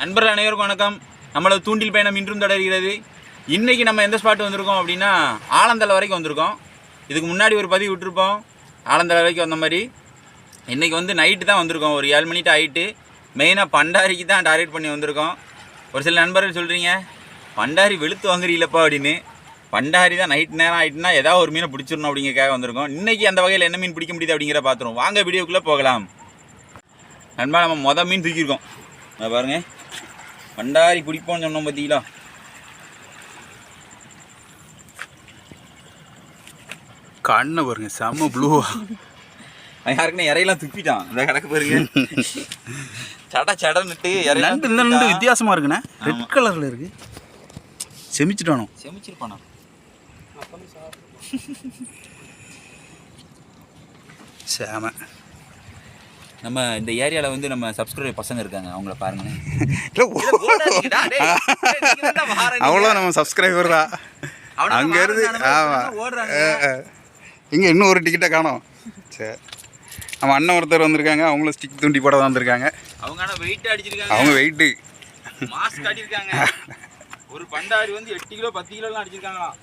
நண்பர்கள் அனைவருக்கும் வணக்கம். நம்மளது தூண்டில் பயணம் இன்றும் தொடர்கிறது. இன்றைக்கி நம்ம எந்த ஸ்பாட் வந்திருக்கோம் அப்படின்னா ஆலந்தலை வரைக்கும் வந்திருக்கோம். இதுக்கு முன்னாடி ஒரு பதிவு விட்டுருப்போம். ஆலந்தலை வரைக்கும் வந்த மாதிரி. இன்றைக்கி வந்து நைட்டு தான் வந்திருக்கோம். ஒரு ஏழு மணிட்டு ஆயிட்டு மெயினாக பண்டாரிக்கு தான் டார்கெட் பண்ணி வந்திருக்கோம். ஒரு சில நண்பர்கள் சொல்கிறீங்க பண்டாரி வெளுத்து வாங்குறீங்களப்பா அப்படின்னு. பண்டாரி தான் நைட் நேரம் ஆகிட்டுனா ஏதாவது ஒரு மீனை பிடிச்சிடணும் அப்படிங்கிறக்காக வந்திருக்கோம். இன்றைக்கி அந்த வகையில் என்ன மீன் பிடிக்க முடியுது அப்படிங்கிற பார்த்துருவோம். வாங்க வீடியோக்குள்ளே போகலாம். நண்பா நம்ம மொதல் மீன் தூக்கியிருக்கோம். அதை பண்டாரி பிடிப்போம்னு சொன்னோம் பார்த்தீங்களா கண்ணை பாருங்க செம்ம ப்ளூவா யாருக்குன்னு இறையெல்லாம் துப்பிட்டான். இந்த கிடக்கு பாருங்க. சட சடன்னுட்டு நண்டு இந்த நண்டு துப்பிட்டான். வித்தியாசமா இருக்குண்ணே. ரெட். கலர்ல இருக்கு. செமிச்சிட்டானோ? செமிச்சிருப்பானா? சேம. நம்ம இந்த ஏரியாவில் வந்து நம்ம சப்ஸ்கிரைபர் பசங்க இருக்காங்க அவங்கள பாருங்க அவ்வளோ நம்ம சப்ஸ்கிரைபர் தான் அங்க இருந்து ஆமா. இங்கே இன்னும் ஒரு டிக்கெட்டை காணோம். சரி நம்ம அண்ணன் ஒருத்தர் வந்திருக்காங்க அவங்களும் ஸ்டிக் தூண்டி போட தான் வந்திருக்காங்க. அவங்க வெயிட் அடிச்சிருக்காங்க. அவங்க வெயிட்டு மாஸ்க் அடிச்சிருக்காங்க ஒரு பண்டாரி வந்து எட்டு கிலோ பத்து கிலோலாம் அடிச்சிருக்காங்களாம்.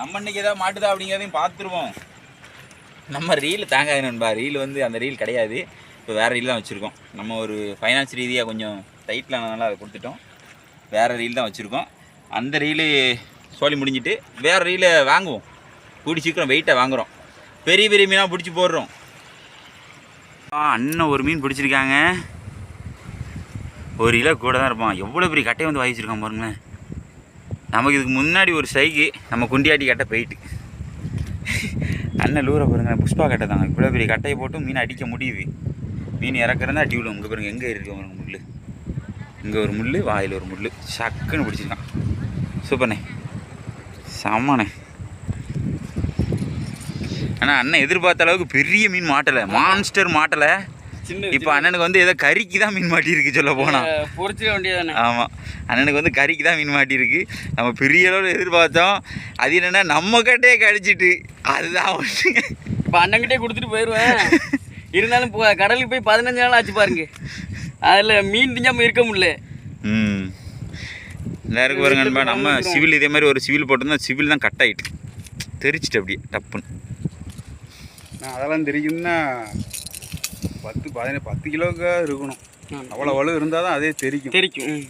நம்ம இன்னைக்கு ஏதாவது மாட்டுதா அப்படிங்கிறதையும் பார்த்துருவோம். நம்ம ரீல் தாங்காது நண்பா. ரீல் வந்து அந்த ரீல் கிடையாது. இப்போ வேறு ரீல் தான் வச்சுருக்கோம். நம்ம ஒரு ஃபைனான்ஸ் ரீதியாக கொஞ்சம் டைட்டில் ஆனதுனால அதை கொடுத்துட்டோம். வேறு ரீல் தான் வச்சுருக்கோம். அந்த ரீலு சோழி முடிஞ்சிட்டு வேறு ரீலை வாங்குவோம். கூடி சீக்கிரம் வெயிட்டை வாங்குகிறோம் பெரிய பெரிய மீனாக பிடிச்சி போடுறோம். அண்ணன் ஒரு மீன் பிடிச்சிருக்காங்க. ஒரு கிலோ கூட தான் இருப்பான். எவ்வளோ பெரிய கட்டையை வந்து வாங்கிச்சிருக்கான் பாருங்களேன். நமக்கு இதுக்கு முன்னாடி ஒரு சைக்கு நம்ம குண்டியாட்டி கட்டை போயிட்டு. அண்ணன் லூரை பாருங்க புஷ்பா கட்டை தான் இவ்வளோ பெரிய கட்டையை போட்டு மீன் அடிக்க முடியுது. மீன் இறக்குறதா அடி விடும் இங்கே பாருங்க எங்கே இருக்கு பாருங்க முள் இங்கே ஒரு முள் வாயில் ஒரு முள் சக்குன்னு பிடிச்சிருக்கான். சூப்பர்ண்ணே. செம்மண்ணே. ஆனால் அண்ணன் எதிர்பார்த்த அளவுக்கு பெரிய மீன் மாட்டலை. மான்ஸ்டர் மாட்டலை. இப்போ அண்ணனுக்கு வந்து ஏதோ கறிக்கு தான் மீன் மாட்டியிருக்கு சொல்ல போனா. பொறிச்சிட வேண்டியதானே ஆமாம் அண்ணனுக்கு வந்து கறிக்கு தான் மீன் மாட்டியிருக்கு நம்ம பெரிய அளவில் எதிர்பார்த்தோம். அது என்னென்னா நம்ம கட்டையே கடிச்சிட்டு அதுதான் இப்போ அண்ணங்கிட்டே கொடுத்துட்டு போயிடுவேன் இருந்தாலும் இப்போ கடலுக்கு போய் பதினஞ்சு நாள் ஆச்சு பாருங்க. அதில் மீன் திங்காமல் இருக்க முடியல. ம். எல்லாருக்கும் பாருங்க நண்பா. நம்ம சிவில் இதே மாதிரி ஒரு சிவில் போட்டிருந்தா சிவில் தான் கட் ஆகிட்டு தெரிச்சிட்டு அப்படியே டப்புன்னு. நான் அதெல்லாம் தெரியும்னா பத்து பதினஞ்சு பத்து கிலோக்கா இருக்கணும். அவ்வளோ வலு இருந்தால் தான் அதே தெரிக்கும். தெரிக்கும்.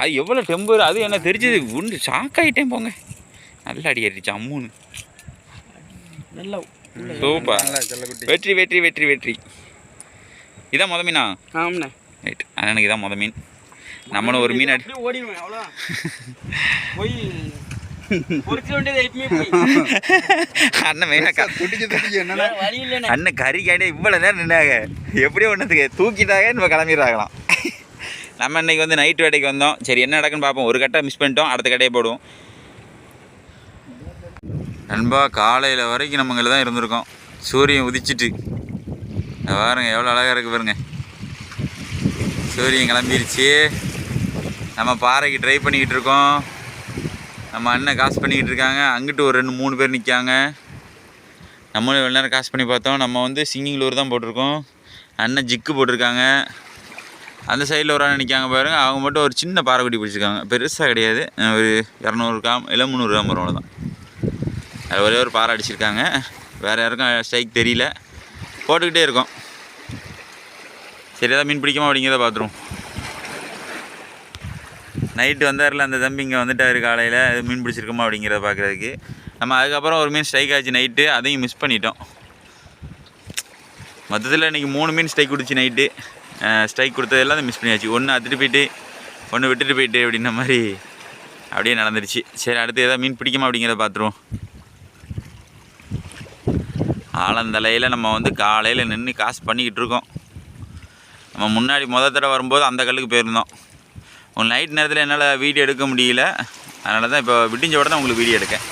அது எவ்வளோ டெம்பர் அது என்ன தெரிஞ்சது? உண்டு ஷாக் ஆகிட்டேன் போங்க. நல்லா அடி அடிச்சு அம்முன்னு. நல்லா. சூப்பர். வெற்றி வெற்றி வெற்றி வெற்றி. இதான் முத மீனா ஆமாண்ணே. ரைட் அண்ணனுக்கு இதான் முத மீன் நம்மளும் ஒரு மீன் அடி ஓடிடுவேன் அவ்வளோ போய் அண்ணன் மெயினாக அண்ணன் கறி காட்டி இவ்வளோ நேரம் நின்னாங்க. எப்படியோ ஒன்றுத்துக்கு தூக்கிட்டாங்க நம்ம கிளம்பிடுறாங்களாம். நம்ம இன்னைக்கு வந்து நைட் வேட்டைக்கு வந்தோம். சரி என்ன நடக்குன்னு பார்ப்போம். ஒரு கட்டை மிஸ் பண்ணிட்டோம். அடுத்த கட்டையை போடுவோம். நண்பா காலையில் வரைக்கும் நம்ம இங்கே தான் இருந்திருக்கோம். சூரியன் உதிச்சிட்டு. பாருங்க எவ்வளோ அழகாக இருக்கு பாருங்க. சூரியன் கிளம்பிருச்சு. நம்ம பாறைக்கு ட்ரை பண்ணிக்கிட்டு இருக்கோம். நம்ம அண்ணன் காசு பண்ணிக்கிட்டு இருக்காங்க. அங்கிட்டு ஒரு ரெண்டு மூணு பேர் நிற்காங்க நம்மளும் இவ்வளோ நேரம் காசு பண்ணி பார்த்தோம். நம்ம வந்து சிங்கிங் லூர் தான் போட்டிருக்கோம். அண்ணன் ஜிக்கு போட்டிருக்காங்க. அந்த சைடில் ஒரு அண்ணன் நிற்காங்க பாருங்கள் அவங்க மட்டும் ஒரு சின்ன பாறைக்குட்டி பிடிச்சிருக்காங்க. பெருசாக கிடையாது. ஒரு இரநூறு கிராம் இல்லை முந்நூறு கிராம் வரும் அவ்வளோதான் அது ஒரே ஒரு பாறை அடிச்சிருக்காங்க. வேறு யாருக்கும் ஸ்ட்ரைக் தெரியல. போட்டுக்கிட்டே இருக்கோம். சரி ஏதாவது மீன் பிடிக்குமா அப்படிங்கிறத பார்த்துருவோம். நைட்டு வந்தார்ல அந்த தம்பி இங்கே வந்துட்டார் காலையில் மீன் பிடிச்சிருக்குமா அப்படிங்கிறத பார்க்குறதுக்கு நம்ம அதுக்கப்புறம் ஒரு மீன் ஸ்ட்ரைக் ஆச்சு நைட்டு அதையும் மிஸ் பண்ணிட்டோம். மொத்தத்தில் இன்றைக்கி மூணு மீன் ஸ்ட்ரைக் கொடுச்சு நைட்டு. ஸ்ட்ரைக் கொடுத்தது எல்லாம் மிஸ் பண்ணியாச்சு. ஒன்று அத்துட்டு போயிட்டு ஒன்று விட்டுட்டு போயிட்டு அப்படின்ன மாதிரி அப்படியே நடந்துருச்சு. சரி அடுத்து ஏதாவது மீன் பிடிக்குமா அப்படிங்கிறத பார்த்துருவோம் ஆலந்தலையில் நம்ம வந்து காலையில் நின்று காசு பண்ணிக்கிட்டு இருக்கோம். நம்ம முன்னாடி மொதல் தடவை வரும்போது அந்த கல்லுக்கு போயிருந்தோம். உங்கள் நைட் நேரத்தில் என்னால் வீடியோ எடுக்க முடியல. அதனால தான் இப்போ விடிஞ்சோட தான் உங்களுக்கு வீடியோ எடுக்கேன்.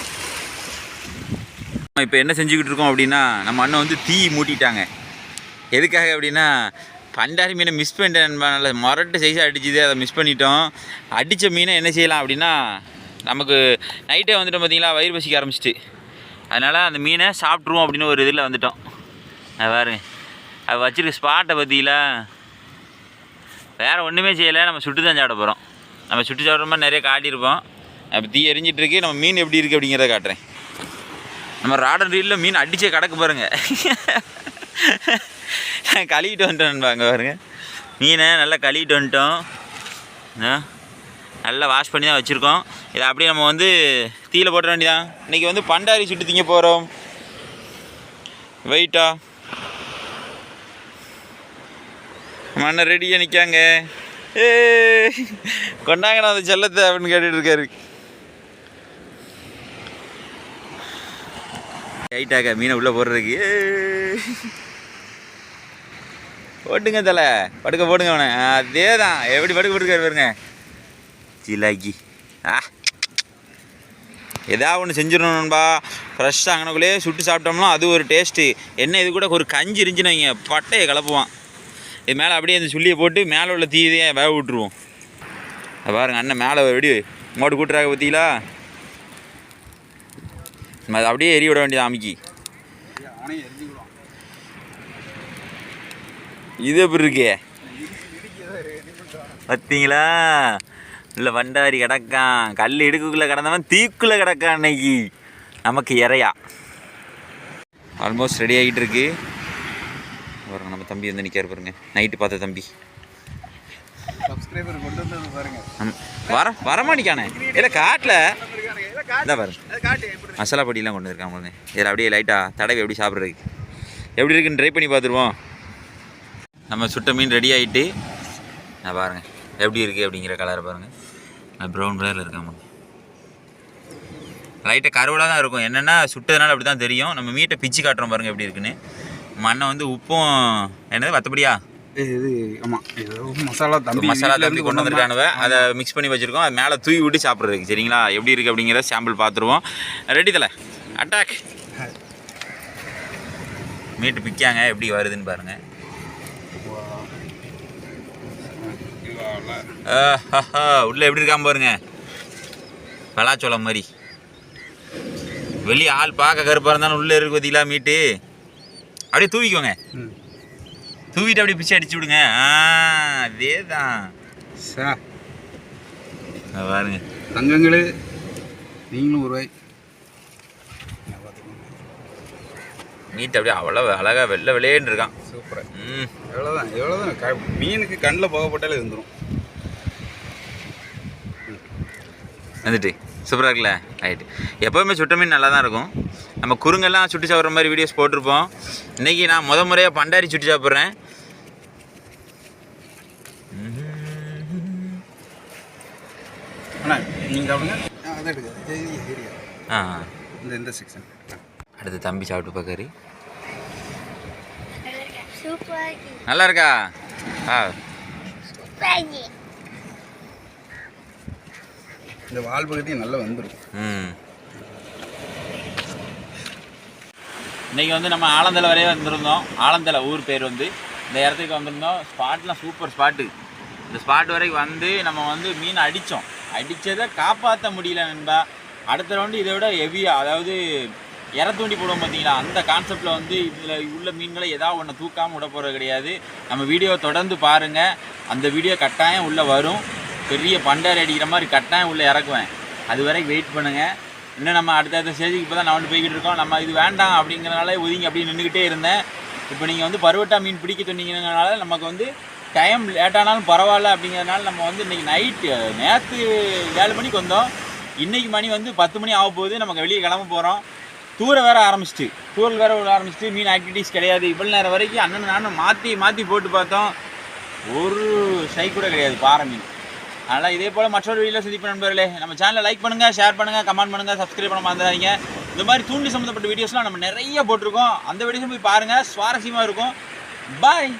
இப்போ என்ன செஞ்சுக்கிட்டு இருக்கோம் அப்படின்னா நம்ம அண்ணன் வந்து தீ மூட்டிட்டாங்க. எதுக்காக அப்படின்னா பண்டாரி மீனை மிஸ் பண்ணிட்டேன் மொரட்டு சைஸாக அடிச்சுது அதை மிஸ் பண்ணிட்டோம். அடித்த மீனை என்ன செய்யலாம் அப்படின்னா நமக்கு நைட்டே வந்துட்டோம் பார்த்தீங்களா வயிறு பசிக்க ஆரம்பிச்சிட்டு. அதனால் அந்த மீனை சாப்பிட்ருவோம் அப்படின்னு ஒரு இதில் வந்துட்டோம். அது பாருங்க. அது வச்சுருக்க ஸ்பாட்டை பார்த்தீங்களா வேறு ஒன்றுமே செய்யலை. நம்ம சுட்டு தான் சாப்பிட போகிறோம் நம்ம சுட்டு சாப்பிட்ற மாதிரி நிறைய காட்டியிருப்போம் இப்போ தீ எரிஞ்சிட்டு இருக்கு. நம்ம மீன் எப்படி இருக்குது அப்படிங்கிறத காட்டுறேன். நம்ம ராடன் ரீலில் மீன் அடித்து கிடக்கு பாருங்க. கழுவிட்டு வந்துட்டோம் அங்கே பாருங்க. மீனை நல்லா கழுவிட்டு வந்துட்டோம். ஆ, நல்லா வாஷ் பண்ணி தான் வச்சுருக்கோம். இதை அப்படியே நம்ம வந்து தீயில் போட்ட வேண்டியதான் இன்றைக்கி வந்து பண்டாரி சுட்டு திங்க போகிறோம் வெயிட்டா மண்ணை ரெடியாக நிற்காங்க ஏ கொண்டாங்கண்ணா அந்த செல்லத்தை அப்படின்னு கேட்டுட்டு இருக்காரு. டைட்டாக மீனை உள்ளே போடுறதுக்கு. போட்டுங்க தலை படுக்க போடுங்க அவனை. அதே தான் எப்படி படுக்க போட்டுருக்காரு பாருங்க. ஜிலாக்கி ஆ. எதா ஒன்று செஞ்சிடணும்பா ஃப்ரெஷ்ஷாக அங்கனக்குள்ளேயே சுட்டு சாப்பிட்டோம்னா அது ஒரு டேஸ்ட்டு என்ன இது கூட ஒரு கஞ்சி இருந்துச்சுன்னு வைங்க பட்டையை கலப்புவான். இது மேலே அப்படியே இந்த சுள்ளியை போட்டு மேலே உள்ள தீயதையே வேக விட்டுருவோம். பாருங்கள் பாருங்க அண்ணன் மேலே வெடி மோடு கூட்டுறாங்க பார்த்தீங்களா? அது அப்படியே எரிய விட வேண்டியது அமுக்கி. இது எப்படி இருக்கே? பார்த்தீங்களா? இல்லை வண்டாரி கிடக்கான். கல் இடுக்குள்ளே கிடந்தவன் தீக்குள்ளே கிடக்கான் அன்னைக்கு. நமக்கு இறையா. ஆல்மோஸ்ட் ரெடி ஆகிட்டு இருக்குது பாருங்க நம்ம தம்பி வந்து நிற்காரு பாருங்க. நைட்டு பார்த்த தம்பி. சப்ஸ்கிரைபர் கொண்டு வந்தது பாருங்க. ஆமா. வர வரமாட்டிக்கானே இல்லை காட்டில். இதான் பாருங்க மசாலா பொடியெல்லாம் கொண்டு இருக்கான் பாருங்க. இதில் அப்படியே லைட்டாக தடவி எப்படி சாப்பிட்றதுக்கு. எப்படி இருக்குன்னு ட்ரை பண்ணி பார்த்துருவோம். நம்ம சுட்ட மீன் ரெடி ஆகிட்டு நான் பாருங்க. எப்படி இருக்குது அப்படிங்கிற கலரை பாருங்க. ப்ரௌன் கலரில் இருக்கான் பாருங்க. லைட்டாக கருவலாக தான் இருக்கும். என்னென்னா சுட்டதுனால அப்படி தான் தெரியும். நம்ம மீட்டை பிச்சு காட்டுறோம் பாருங்க எப்படி இருக்குன்னு. மண்ணை வந்து உப்பும் என்னது மற்றபடியா இது ஆமாம் மசாலா தம்பி மசாலா தம்பி கொண்டு வந்திருக்கானுவ அதை மிக்ஸ் பண்ணி வச்சிருக்கோம். அது மேலே தூவி விட்டு சாப்பிட்றதுக்கு. சரிங்களா? எப்படி இருக்குது அப்படிங்கிறத சாம்பிள் பார்த்துருவோம். ரெடி தலை? அட்டாக் மீட்டு பிக்காங்க எப்படி வருதுன்னு பாருங்க. ஆஹாஹா, உள்ள எப்படி இருக்காம பாருங்க. பலாச்சோளம் மாதிரி. வெளியே ஆள் பார்க்க கருப்பாக இருந்தாலும் உள்ளே இருக்கு பார்த்தீங்களா மீட்டு? அப்படியே தூவிக்கோங்க. ம். தூவிட்டு அப்படியே பிச்சை அடிச்சு விடுங்க. ஆ அதே தான் சா பாருங்க. தங்கங்களே நீங்களும் ஒரு ரூபாய் மீட் அப்படியே அவ்வளோ அழகாக வெள்ளை வெளியேன்னு இருக்கான். சூப்பராக ம். எவ்வளோதான் எவ்வளோதான். க மீனுக்கு கண்ணில் போகப்பட்டாலே இருந்துடும் வந்துட்டு. சூப்பராக இருக்குல்ல? ரைட்டு எப்போவுமே சுட்ட மீன் நல்லா தான் இருக்கும். நம்ம குறுங்கெல்லாம் சுட்டு சாப்பிட்ற மாதிரி வீடியோஸ் போட்டிருப்போம். இன்றைக்கி நான் முத முறையாக பண்டாரி சுட்டு சாப்பிட்றேன். ஆ இந்த செக்ஷன் அடுத்து தம்பி சாப்பிட்டு பார்க்கறி சூப்பர் நல்லா இருக்கா? ஆ. சூப்பர் இந்த வால் பகுதி நல்லா வந்துடும் ம். இன்றைக்கி வந்து நம்ம ஆலந்தலை வரையே வந்திருந்தோம். ஆலந்தலை ஊர் பேர் வந்து. இந்த இடத்துக்கு வந்திருந்தோம். ஸ்பாட்லாம் சூப்பர் ஸ்பாட்டு இந்த ஸ்பாட் வரைக்கும் வந்து நம்ம வந்து மீன் அடித்தோம் அடித்ததை காப்பாற்ற முடியல நண்பா. அடுத்த ரவுண்டு இதை விட ஹெவியாக அதாவது இற தூண்டி போடுவோம் பார்த்தீங்களா? அந்த கான்செப்டில் வந்து இதில் உள்ள மீன்களை ஏதாவது ஒன்று தூக்காமல் விட போகிறது கிடையாது. நம்ம வீடியோ தொடர்ந்து பாருங்கள் அந்த வீடியோ கட்டாயம் உள்ளே வரும். பெரிய பண்டாரி அடிக்கிற மாதிரி கட்டாயம் உள்ளே இறக்குவேன். அது வரைக்கும் வெயிட் பண்ணுங்கள் இன்னும் நம்ம அடுத்தடுத்த ஸ்டேஜுக்கு இப்போ தான் நான் வந்து போய்கிட்டு இருக்கோம். நம்ம இது வேண்டாம் அப்படிங்கிறனால ஒதுங்கி அப்படியே நின்றுக்கிட்டே இருந்தேன். இப்போ நீங்கள் வந்து பருவட்டா மீன் பிடிக்க சொன்னீங்கனால நமக்கு வந்து டைம் லேட்டானாலும் பரவாயில்ல அப்படிங்கிறதுனால நம்ம வந்து இன்றைக்கி நைட்டு நேற்று ஏழு மணிக்கு வந்தோம். இன்றைக்கி மணி வந்து பத்து மணி ஆக போகுது. நமக்கு வெளியே கிளம்ப போகிறோம் தூர வேற ஆரம்பிச்சிட்டு. தூரல் வேற விட ஆரம்பிச்சிட்டு மீன் ஆக்டிவிட்டீஸ் கிடையாது. இவ்வளோ நேரம் வரைக்கும் அண்ணன் நானும் மாற்றி மாற்றி போட்டு பார்த்தோம். ஒரு சை கூட கிடையாது. பாறை மீன். அதனால் இதே போல் மற்றொரு வீடியோவில் சந்திப்பு நண்பர்களே. நம்ம சேனலை லைக் பண்ணுங்கள் ஷேர் பண்ணுங்கள் கமெண்ட் பண்ணுங்கள் சப்ஸ்கிரைப் பண்ண மறந்துடாதீங்க. இந்த மாதிரி தூண்டி சம்மந்தப்பட்ட வீடியோஸ்லாம் நம்ம நிறைய போட்டிருக்கோம். அந்த வீடியோஸும் போய் பாருங்கள் சுவாரஸ்யமாக இருக்கும். பாய்